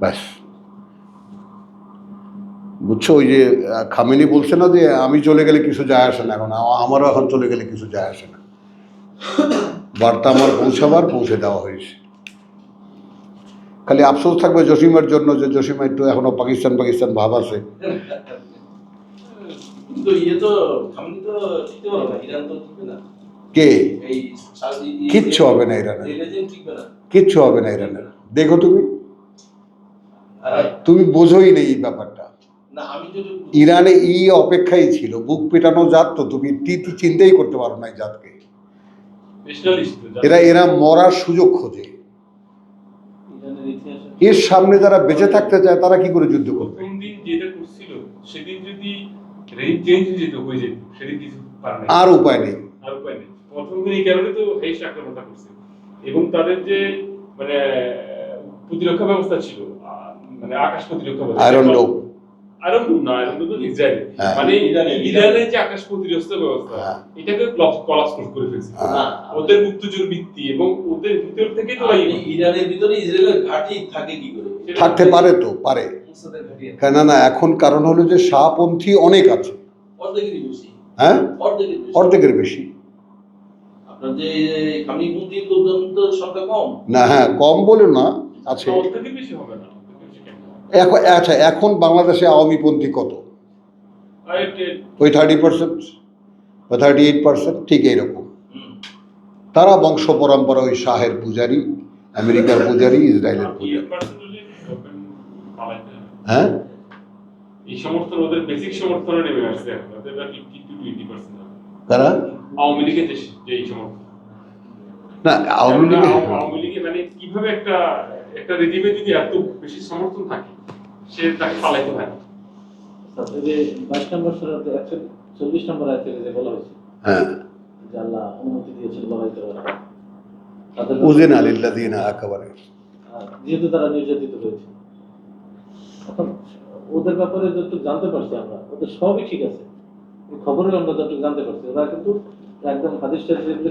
ব্যাস। বুঝছ ওই যে খামিনি বলছে না যে আমি চলে গেলে কিছু যায় আসে না এখন আমারও এখন চলে গেলে কিছু যায় আসে না। বার্তা আমার পৌঁছাবার পৌঁছে দেওয়া হয়েছে। খালি আফসোস থাকবে জসিমের জন্য যে জসিমা একটু এখনও পাকিস্তান পাকিস্তান ভাব আছে। ইয়ে কে? কিচ্ছু হবে না ইরানে। রিলিজিয়ন কিচ্ছু হবে না ইরানের। দেখো তুমি। তুমি বোঝোই নেই এই ব্যাপারটা। ইরানে এই অপেক্ষাই ছিল বুক পেটানো জাত তো তুমি টি- চিন্তাই করতে পারো না এই জাতকে। এরা এরা মরার সুযোগ খোঁজে। এর সামনে যারা বেঁচে থাকতে চায় তারা কি করে যুদ্ধ করবে? প্রথম দিন যেটা করছিল সেদিন যদি চেঞ্জ যেত হয়ে যেত সেদিন কিছু আর উপায় নেই। আর উপায় নেই। প্রথম দিন এই কারণে তো হেস আক্রমণটা করছে। এবং তাদের যে মানে প্রতিরক্ষা ব্যবস্থা ছিল আকাশ প্রতিরক্ষা ব্যবস্থা আয়রন ডোম আয়রন ডোম না আয়রন ডোম তো ইসরায়েল। মানে ইরানের- ইরানের যে আকাশ প্রতিরক্ষা ব্যবস্থা হ্যাঁ। এটাকে কলাপস করে ফেলছে। হ্যাঁ। ওদের মুক্তজোর ভিত্তি এবং ওদের ভিতর থেকেই তো এই- ইরানের ভিতরে ইসরায়েলের ঘাঁটি থাকে কি করে? থাকতে পারে তো পারে। না এখন কারণ হলো যে শাহপন্থী অনেক আছে। হ্যাঁ? অর্ধেকের বেশি। না হ্যাঁ কম বলে না আছে। অর্ধেকের বেশি হবে না অর্ধেকের বেশি কেন? এখন আচ্ছা এখন বাংলাদেশে আওয়ামীপন্থী কত? ওই থার্টি পার্সেন্ট বা থার্টি এইট পার্সেন্ট ঠিক এইরকম। তারা বংশ পরম্পরা ওই শাহের পূজারি আমেরিকার পূজারি ইসরায়েলের পূজারি। 8% হলে government পালাইতে। হবে। হ্যাঁ? এই সমর্থন ওদের বেসিক সমর্থনে নেমে আসছে এখন। ওদের ফিফটি টু টোয়েন্টি পার্সেন্ট তারা আওয়ামী লীগের যে যে সমর্থন। না আওয়ামী লীগ লীগে মানে কীভাবে একটা একটা রেজিমে যদি এত বেশি সমর্থন থাকে সে তাকে পালাইতে পারে? বাইশ নম্বর সুরাতে একশো চল্লিশ নম্বর আয়াতে যে বলা হয়েছে হ্যাঁ। যে আল্লাহ অনুমতি দিয়েছেন লড়াই করার তাদের আলিল্লাদিন একেবারে যেহেতু তারা নির্যাতিত হয়েছে এখন ওদের ব্যাপারে যতটুকু জানতে পারছি আমরা। ওদের সবই ঠিক আছে। এই খবরে আমরা যতটুকু জানতে পারছি ওরা কিন্তু একদম হাদিস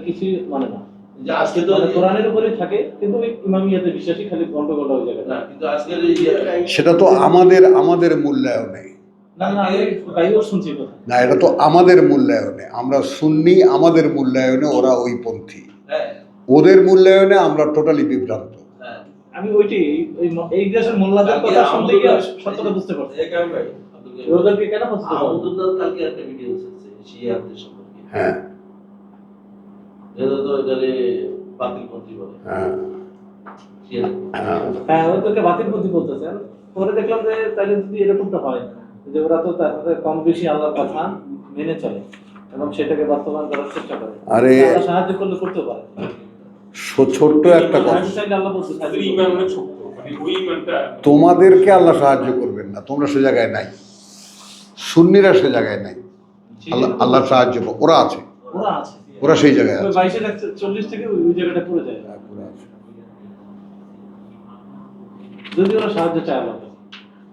কিছুই মানে না। যে আজকে তো মানে কোরআনের উপরেই থাকে কিন্তু ওই ইমামিয়াতে বিশ্বাসী খালি গন্ডগোল ওই জায়গায় না কিন্তু আজকের সেটা তো আমাদের আমাদের মূল্যায়নে। না না আমি বাইরেও শুনছি কথা। না এটা তো আমাদের মূল্যায়নে। আমরা সুন্নি আমাদের মূল্যায়নে ওরা ওই পন্থী। হ্যাঁ। ওদের মূল্যায়নে আমরা টোটালি বিভ্রান্ত। হ্যাঁ। আমি ওইটি এই এই দেশের মোল্লাদের কথা শুনতে গিয়ে সত্যটা বুঝতে পারছি এই কারণ। ভাই, আব্দুল কারিম ভাই। ওদেরকে কেন পছন্দ কালকে একটা ভিডিও এসেছে শিয়াদের সম্পর্কে। হ্যাঁ যেটা তো এটারে বাতিল পন্থী বলে হ্যাঁ। হ্যাঁ। হ্যাঁ ওদেরকে বাতিল বলতেছেন পরে দেখলাম যে তাইলে যদি এরকমটা হয় যে ওরা তো তাদের কম বেশি আল্লাহর কথা মেনে চলে এবং সেটাকে বাস্তবায়ন করার চেষ্টা করে। আরে সাহায্য করলে করতে পারে। ছোট্ট একটা কথা। সাহায্য চাইলে আল্লাহ বলতে সাহায্য তাদের করবে। ইমান অনেক শক্ত মানে তোমাদেরকে আল্লাহ সাহায্য করবেন না তোমরা সে জায়গায় নাই। সুন্নিরা সে জায়গায় নাই। আল্লাহ আল্লাহ সাহায্য ওরা আছে। ওরা আছে। ওরা সেই জায়গায় যায়। ওরা আছে। যদি ওরা সাহায্য চায় আল্লাহ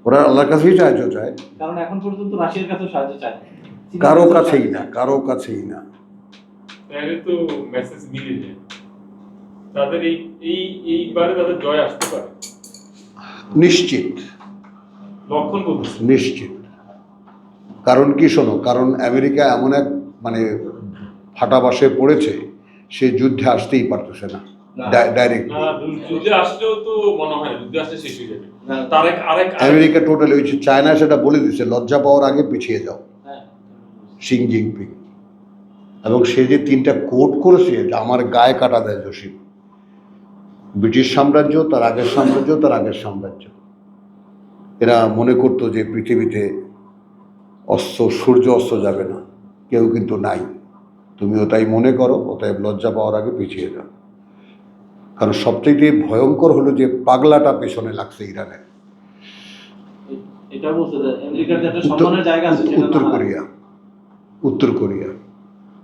ওরা আল্লাহর কাছেই সাহায্য চায়। কারণ এখন পর্যন্ত রাশিয়ার কাছেও সাহায্য চায় কারও কাছেই না। কারও কাছেই না। তাহলে তো মেসেজ মিলে যায়। তাদের এই এই এইবারে তাদের জয় আসতে পারে। নিশ্চিত। লক্ষণ নিশ্চিত। কারণ কি শোনো কারণ আমেরিকা এমন এক মানে ফাটাবাসে পড়েছে সে যুদ্ধে আসতেই পারতেছে না না। ডাইরেক্ট আমেরিকা টোটালি ওই চায়না সেটা বলে দিচ্ছে লজ্জা পাওয়ার আগে পিছিয়ে যাও। হ্যাঁ। Xi Jinping. এবং সে যে তিনটা কোট করেছে যে আমার গায়ে কাটা দেয় জসিম। ব্রিটিশ সাম্রাজ্য তার আগের সাম্রাজ্য তার আগের সাম্রাজ্য। এরা মনে করতো যে পৃথিবীতে অস্ত সূর্য অস্ত যাবে না কেউ কিন্তু নাই। তুমিও ওটাই মনে করো অতএব লজ্জা পাওয়ার আগে পিছিয়ে যাও। কারণ সবথেকে ভয়ঙ্কর হলো যে পাগলাটা পেছনে লাগছে একটা উত্তর- কোরিয়া। উত্তর কোরিয়া।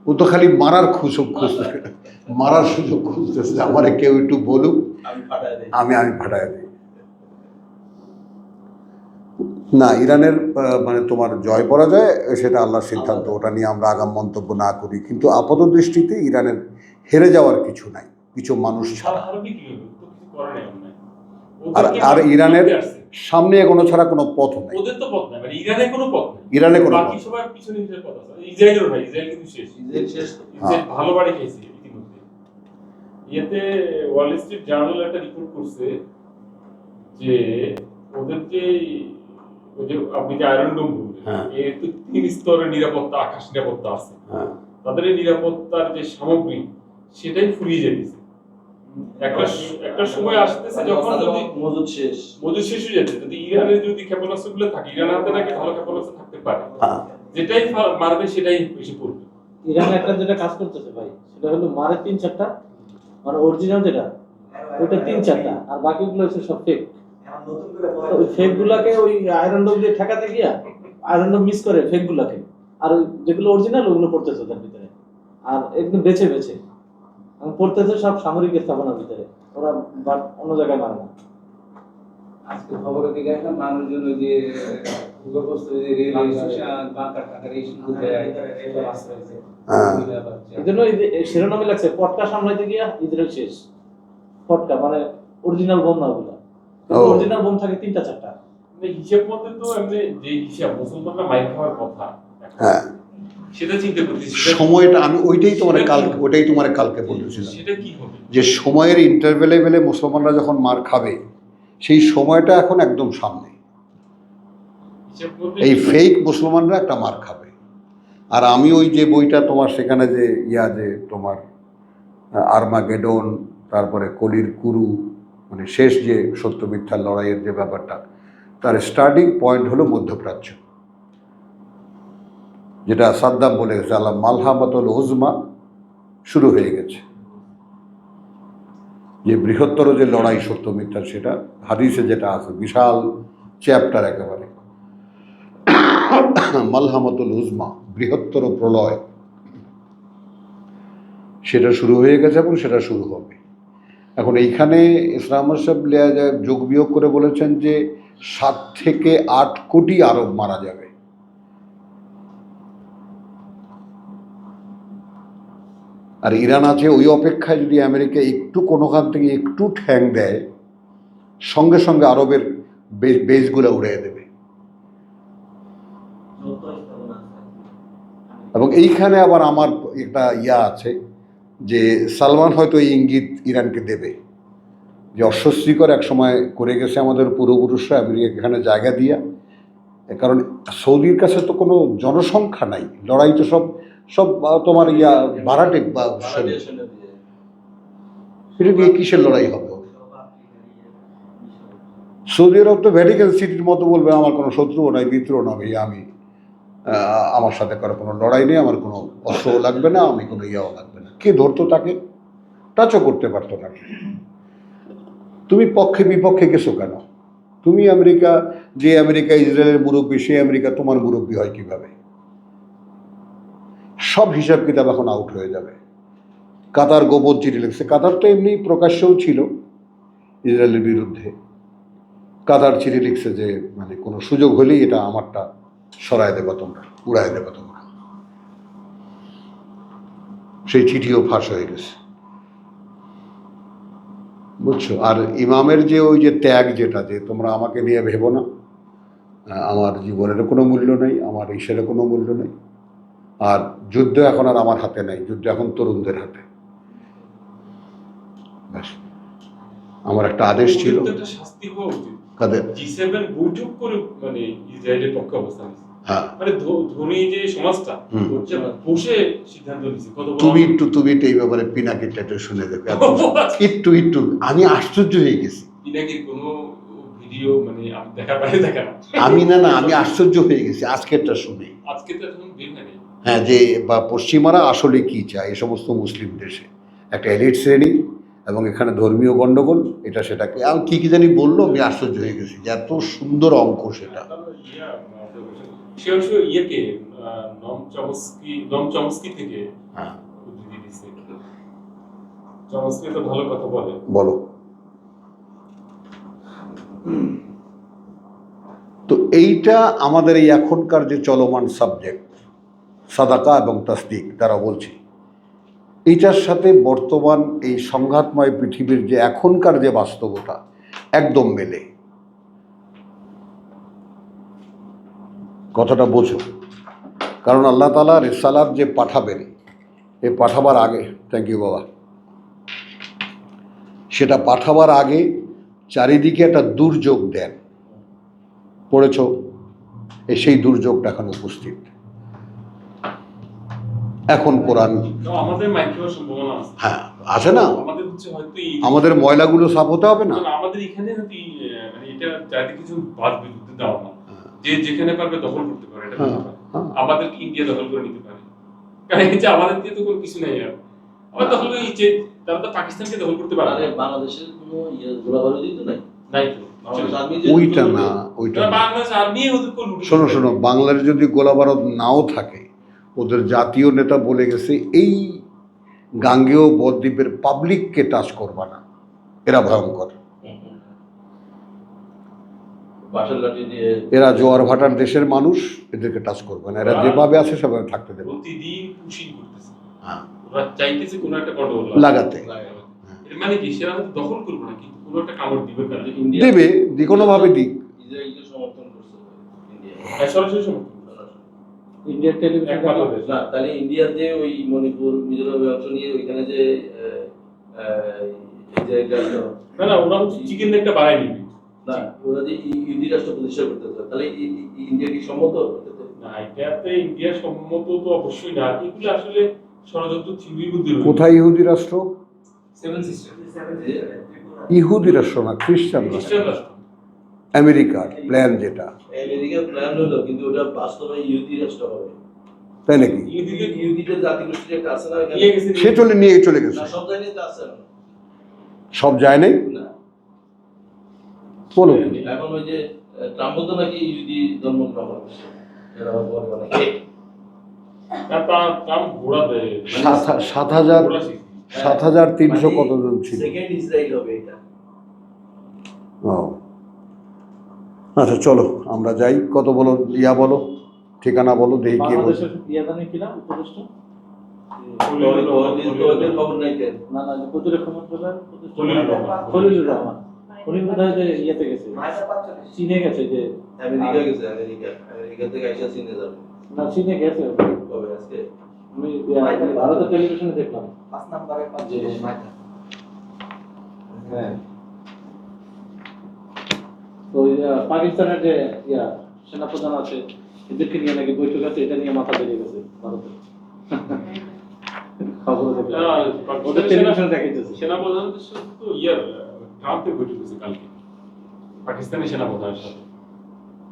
ও তো খালি মারার সুযোগ খুঁজতেছে মারার সুযোগ খুঁজতেছে। আমার কেউ একটু বলুক। আমি আমি আমি ফাটাই দিই। না ইরানের মানে তোমার জয় পরাজয় সেটা আল্লাহর সিদ্ধান্ত ওটা নিয়ে আমরা আগাম মন্তব্য না করি। কিন্তু আপাত দৃষ্টিতে ইরানের হেরে যাওয়ার কিছু নাই। কিছু মানুষ ছাড়া। আর-। আর ইরানের সামনে এগোনো ছাড়া কোনো পথ নেই। ওদের তো পথ নাই মানে ইরানে কোনো পথ নেই। ইরানে কোনো বাকি সবার পিছনে নিজের পথ আছে। ইসরায়েলেরও নাই ইসরায়েল কিন্তু শেষ। ইসরায়েল শেষ ইসরায়েল ভালো বাড়ি খেয়েছে ইতিমধ্যে। ইয়েতে ওয়াল স্ট্রিট জার্নাল একটা রিপোর্ট করছে যে ওদের যে আপনি যে আয়রন ডোম বললেন হ্যাঁ। তো তিন স্তরের নিরাপত্তা আকাশ নিরাপত্তা আছে। হ্যাঁ। তাদের এই নিরাপত্তার যে সামগ্রী সেটাই ফুরিয়ে যেতেছে। একটা একটা সময় আসতেছে যখন যদি মজুদ শেষ। মজুদ শেষ হয়ে যাচ্ছে। যদি ইরানের যদি ক্ষেপণাস্ত্রগুলো থাকে ইরানের হাতে নাকি ভালো ক্ষেপণাস্ত্র থাকতে পারে। হ্যাঁ। যেটাই মারবে সেটাই এসে পড়বে। ইরান একটা যেটা কাজ করতেছে ভাই সেটা হলো মারে তিন চারটা মানে অরিজিনাল যেটা ওটা তিন চারটা আর বাকিগুলো হচ্ছে সব ফেক ওই ফেক ওই আয়রন ডোম দিয়ে ঠেকাতে গিয়া আয়রন ডোম মিস করে ফেক গুলাকে আর যেগুলো অরিজিনাল ওগুলো পড়তেছে তার ভিতরে। আর একদম বেছে বেছে। পড়তেছে সব সামরিক স্থাপনার ভিতরে। ওরা অন্য জায়গায় মারে না। আজকে খবরের দিকে মানুষজন ওই যে ভূগর্ভস্থ যে রেল স্টেশন বাংকার টাকার এই শুরু দেয়। সব আশ্রয় আছে। হ্যাঁ। সুবিধা পাচ্ছে। এই জন্য এই যে এই শিরোনামে লাগছে পটকা সামলাইতে গিয়া ইসরায়েল শেষ। পটকা মানে অরিজিনাল না ওগুলা। অরিজিনাল বোম থাকে তিনটা চারটা। মানে হিসেব মতে তো এমনি যে হিসাব মুসলমানরা মাইক খাওয়ার কথা। হ্যাঁ। সেটা চিন্তা করতেছি সময়টা আমি ওইটাই তোমার কালকে ওইটাই তোমার কালকে বলেছিলাম। সেটা কি হবে? যে সময়ের ইন্টারভেলে বেলে মুসলমানরা যখন মার খাবে সেই সময়টা এখন একদম সামনে। এই ফেক মুসলমানরা একটা মার খাবে। আর আমি ওই যে বইটা তোমার সেখানে যে ইয়া যে তোমার আর্মাগেডন তারপরে কলির কুরু মানে শেষ যে সত্য মিথ্যার লড়াইয়ের যে ব্যাপারটা, তার স্টার্টিং পয়েন্ট হলো মধ্যপ্রাচ্য। যেটা সাদ্দাম বলে গেছে, আল্লাহ মালহামাতুল উজমা শুরু হয়ে গেছে। যে বৃহত্তর যে লড়াই সত্য মিথ্যার সেটা হাদিসে যেটা আছে, বিশাল চ্যাপ্টার একেবারে। মালহামাতুল উজমা, বৃহত্তর প্রলয়, সেটা শুরু হয়ে গেছে এবং সেটা শুরু হবে। এখন এইখানে ইসলাম সাহেব যোগ বিয়োগ করে বলেছেন যে সাত থেকে আট কোটি আরব মারা যাবে। আর ইরান আছে, ওই অপেক্ষায় যদি আমেরিকা একটু কোনোখান থেকে একটু ঠ্যাং দেয়, সঙ্গে সঙ্গে আরবের বেসগুলো উড়িয়ে দেবে। এবং এইখানে আবার আমার একটা ইয়া আছে যে সালমান হয়তো এই ইঙ্গিত ইরানকে দেবে যে অস্বস্তিকর এক সময় করে গেছে আমাদের পূর্বপুরুষরা আমেরিকা এখানে জায়গা দিয়া কারণ সৌদির কাছে তো কোনো জনসংখ্যা নাই, লড়াই তো সব সব তোমার ইয়া ভাড়াটে বা। সেটা দিয়ে কিসের লড়াই হবে সৌদি আরব তো ভ্যাটিকান সিটির মতো বলবে, আমার কোনো শত্রুও নাই, মিত্রও না ভাই আমি আমার সাথে কারও কোনো লড়াই নেই, আমার কোনো অস্ত্রও লাগবে না, আমি কোনো ইয়াও লাগবে না। কে ধরতো তাকে? টাচও করতে পারতো না তুমি পক্ষে বিপক্ষে গেছো কেন? তুমি আমেরিকা, যে আমেরিকা, ইসরায়েলের মুরব্বী সে আমেরিকা, তোমার মুরব্বী হয় কীভাবে? সব হিসাব কিতাব এখন আউট হয়ে যাবে। কাতার গোপন চিঠি লিখছে। কাতার তো এমনি প্রকাশ্যেও ছিল ইসরায়েলের বিরুদ্ধে। কাতার চিঠি লিখছে যে মানে কোনো সুযোগ হলেই এটা আমারটা সরায় দেবা তোমরা, উড়ায় দেবা তোমরা। সেই চিঠিও ফাঁস হয়ে গেছে। বুঝছ? আর ইমামের যে ওই যে ত্যাগ যেটা, যে তোমরা আমাকে নিয়ে ভেবো না আমার জীবনের কোনো মূল্য নেই, আমার ঈশ্বরের কোনো মূল্য নেই। আর যুদ্ধ এখন আর আমার হাতে নেই, যুদ্ধ এখন তরুণদের হাতে। আমার একটা আদেশ ছিল। শাস্তি হওয়া উচিত কাদের জি বৈঠক করে মানে ইসরায়েলের পক্ষে অবস্থান হ্যাঁ। মানে ধনী যে সমাজটা বসে সিদ্ধান্ত নিচ্ছে তুমি একটু তুমি একটু এই ব্যাপারে পিনাকিটা একটু শুনে দেখো। একটু একটু আমি আশ্চর্য হয়ে গেছি। পিনাকির কোনো ভিডিও মানে আমি দেখা আমি না না আমি আশ্চর্য হয়ে গেছি। আজকেরটা শুনে। আজকে তো এখন বের হয়নি হ্যাঁ যে বা পশ্চিমারা আসলে কি চায় এ সমস্ত মুসলিম দেশে। একটা এলিট শ্রেণি এবং এখানে ধর্মীয় গণ্ডগোল এটা সেটাকে আমি কি কি জানি বলল আমি আশ্চর্য হয়ে গেছি যে এত সুন্দর অঙ্ক সেটা। ইয়া, সে অবশ্য ইয়েকে আহ, নম চমস্কি নম চমস্কি থেকে হ্যাঁ। উদ্ধৃতি দিচ্ছে চমস্কি তো ভালো কথা বলে। বলো। তো এইটা আমাদের এই এখনকার যে চলমান সাবজেক্ট সাদাকা এবং তাসদিক তারা বলছি। এটার সাথে বর্তমান এই সংঘাতময় পৃথিবীর যে এখনকার যে বাস্তবতা একদম মেলে। কথাটা বোঝো। কারণ আল্লাহ তালা রেসালাত যে পাঠাবেন, এ পাঠাবার আগে থ্যাংক ইউ বাবা, সেটা পাঠাবার আগে চারিদিকে একটা দুর্যোগ দেন। পড়েছ? এ সেই দুর্যোগটা এখন উপস্থিত। এখন কোরআন আমাদের মাইক হওয়ার সম্ভাবনা আছে। হ্যাঁ আছে না? আমাদের হচ্ছে হয়তো ময়লাগুলো সাফ হতে হবে না? আমাদের এখানে মানে এটা কিছু বাদ বিদ্যুৎ দেওয়া না যে যেখানে পারবে দখল করতে পারে এটা হ্যাঁ, করতে পারে। আমাদের ইন্ডিয়া দখল করে নিতে পারে? কারণ এই যে আমাদের দিয়ে তো কোনো কিছু নেই আর। আমার দখল করে যে তারা তো পাকিস্তানকে দখল করতে পারে আরে বাংলাদেশের কোনো ইয়ে গোলাবারুদি তো নাই। নাই তো। বাংলাদেশ আর্মি যে ওইটা না ওইটা তারা না। বাংলাদেশ আর্মি ওদের শোনো শোনো বাংলার যদি গোলাবারত নাও থাকে ওদের জাতীয় নেতা বলে গেছে এই গাঙ্গেয় বদ্বীপের পাবলিককে টাচ করবা না। এরা ভয়ঙ্কর। এরা জোয়ার ভাটার দেশের মানুষ এদেরকে টাচ করবে না। এরা যেভাবে আছে সেভাবে থাকতে দেবে। হ্যাঁ, ওরা চাইতেছে কোনো একটা গন্ডগোল লাগাতে। এর মানে কি সেরা হয়তো দখল করবে না কিন্তু কোনো একটা কামড় দিবে। কারা ইন্ডিয়া দেবে যে কোনোভাবে দিক। সমর্থন করছে ইন্ডিয়া হ্যাঁ, সরাসরি সমর্থন ইন্ডিয়ার টেলিভিশন এক না তাহলে ইন্ডিয়াতে ওই মণিপুর মিজোরামের অংশ নিয়ে ওইখানে যে যে না না ওরা হচ্ছে চিকেন একটা বাড়াই নিবে না ওরা যে ই- ইহুদি রাষ্ট্র প্রতিষ্ঠা করতে চায় তাহলে ইন্ডিয়া কি সম্মত? না এটাতে ইন্ডিয়া সম্মত তো অবশ্যই না এগুলো আসলে ষড়যন্ত্র মধ্যে রয়েছে। কোথায় ইহুদি রাষ্ট্র? সেভেন সিস্টার ইহুদি রাষ্ট্র না খ্রিস্টান খ্রিস্টান রাষ্ট্র। আমেরিকার প্ল্যান যেটা। আমেরিকার প্ল্যান হলো কিন্তু ওটা বাস্তবে ইহুদি রাষ্ট্র হবে। তাই নাকি? সে চলে নিয়ে চলে গেছে। সব যায় নাই? বলো। এখন ওই যে আহ, ট্রাম্পও তো নাকি ইহুদি ঘোড়া সাত হা- সাত হাজার সাত হাজার তিনশো মানে কতজন ছিল? সেকেন্ড ইসরায়েল হবে এটা। ও। আচ্ছা চলো আমরা যাই। কত বলো? ইয়া বলো ঠিকানা বলো দেখি কে বলো ইয়ে গেছে চীনে গেছে যে আমেরিকা গেছে আমেরিকা। আমেরিকা থেকে আইসা চীনে যাবে। না চীনে গেছে। কবে? আজকে? আমি ভারতের টেলিভিশনে দেখলাম। যে হ্যাঁ। তো পাকিস্তানের যে ইয়া সেনাপ্রধান আছে এদেরকে নিয়ে নাকি বৈঠক আছে এটা নিয়ে মাথা বেরিয়ে গেছে ভারতে। খবর ওদের পাকিস্তানের দেখাইতেছে। সেনাপ্রধানদের তো ইয়ার ট্রাম্পের বৈঠক হয়েছে কালকে। পাকিস্তানের সেনাপ্রধানের সাথে।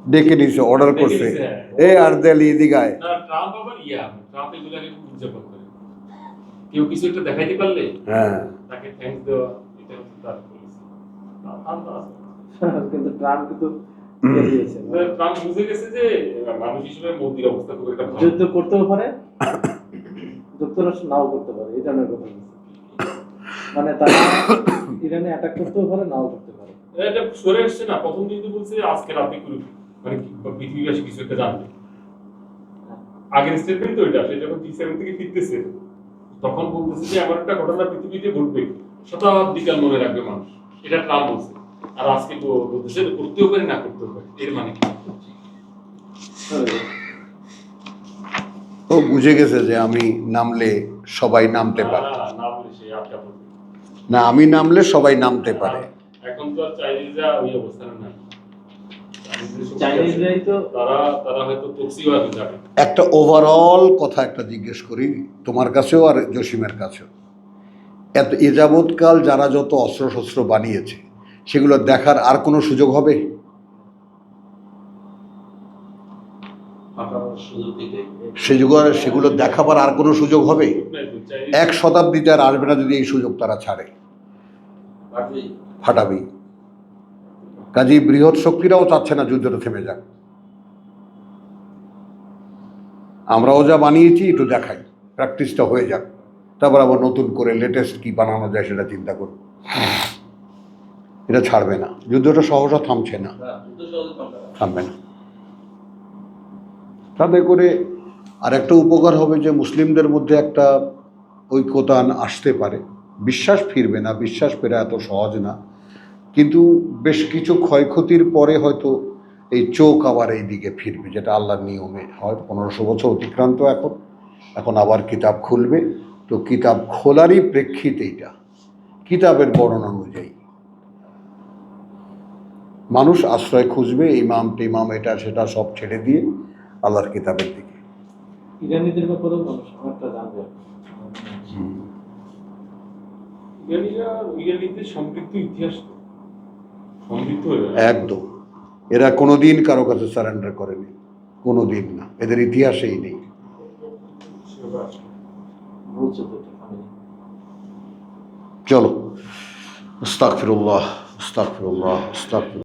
ডেকে নিছে অর্ডার ডেকে করছে। হ্যাঁ। এ আর দেলি এদিকায় না ট্রাম্প আবার ইয়া ট্রাম্প এগুলাকে খুব উদযাপন করে। কেউ কিছু একটা দেখাইতে পারলে হ্যাঁ। তাকে থ্যাঙ্কস দেওয়া এটা হচ্ছে তার পলিসি ট্রাম্প আছে। কিন্তু ট্রাম্প কিন্তু ট্রাম্প বুঝে গেছে যে মানুষ হিসেবে মোদির অবস্থা খুব একটা যুদ্ধ করতেও পারে যুক্তরাষ্ট্র নাও করতে পারে এই ধরনের কথা মানে তারা ইরানে অ্যাটাক করতেও পারে নাও করতে পারে। এটা সরে এসছে না প্রথম দিন তো বলছে আজকে রাতে মানে পৃথিবীবাসী কিছু একটা জানবে। আগের স্টেটমেন্ট তো এটা সে যখন জি সেভেন থেকে ফিরতেছে তখন বলতেছে যে এমন একটা ঘটনা পৃথিবীতে ঘটবে শতাব্দীকাল মনে রাখবে মানুষ। এটা ট্রাম্প বলছে। আর আজকে তো- বলতেছে করতেও পারে না করতেও পারে এর মানে কি? ও বুঝে গেছে যে আমি নামলে সবাই নামতে পারে। না, আমি নামলে সবাই নামতে পারে। এখন তো চাইনিজরা ওই অবস্থানে নাই। একটা ওভারঅল কথা একটা জিজ্ঞেস করি তোমার কাছেও আর জসিমের কাছেও? এত এ যাবৎকাল যারা যত অস্ত্রশস্ত্র বানিয়েছে সেগুলো দেখার আর কোনো সুযোগ হবে? সেগুলো সেগুলো দেখাবার আর কোনো সুযোগ হবে? এক শতাব্দীতে আর আসবে না যদি এই সুযোগ তারা ছাড়ে। ফাটাবি। কাজেই বৃহৎ শক্তিরাও চাচ্ছে না যুদ্ধটা থেমে যাক। আমরাও যা বানিয়েছি একটু দেখাই। প্র্যাকটিসটা হয়ে যাক। তারপর আবার নতুন করে লেটেস্ট কি বানানো যায় সেটা চিন্তা করব এটা ছাড়বে না। যুদ্ধটা সহসা থামছে না। থামবে না। তাতে করে আর একটা উপকার হবে যে মুসলিমদের মধ্যে একটা ঐক্যতান আসতে পারে। বিশ্বাস ফিরবে না বিশ্বাস ফেরা এত সহজ না। কিন্তু বেশ কিছু ক্ষয়ক্ষতির পরে হয়তো এই চোখ আবার এই দিকে ফিরবে যেটা আল্লাহর নিয়মে হয়। পনেরোশো বছর অতিক্রান্ত এখন। এখন আবার কিতাব খুলবে। তো কিতাব খোলারই প্রেক্ষিতে এটা কিতাবের বর্ণনা অনুযায়ী। মানুষ আশ্রয় খুঁজবে ইমাম টিমাম এটা সেটা সব ছেড়ে দিয়ে আল্লাহর কিতাবের দিকে। ইরানিদের ব্যাপারেও মানুষ অনেকটা জানবে ইরানিরা ইরানিদের সমৃদ্ধ ইতিহাস সমৃদ্ধ একদম। এরা কোনোদিন কারও কাছে সারেন্ডার করেনি। কোনো দিন না। এদের ইতিহাসেই নেই। চলো। আস্তাগফিরুল্লাহ আস্তাগফিরুল্লাহ আস্তাগফিরুল্লাহ।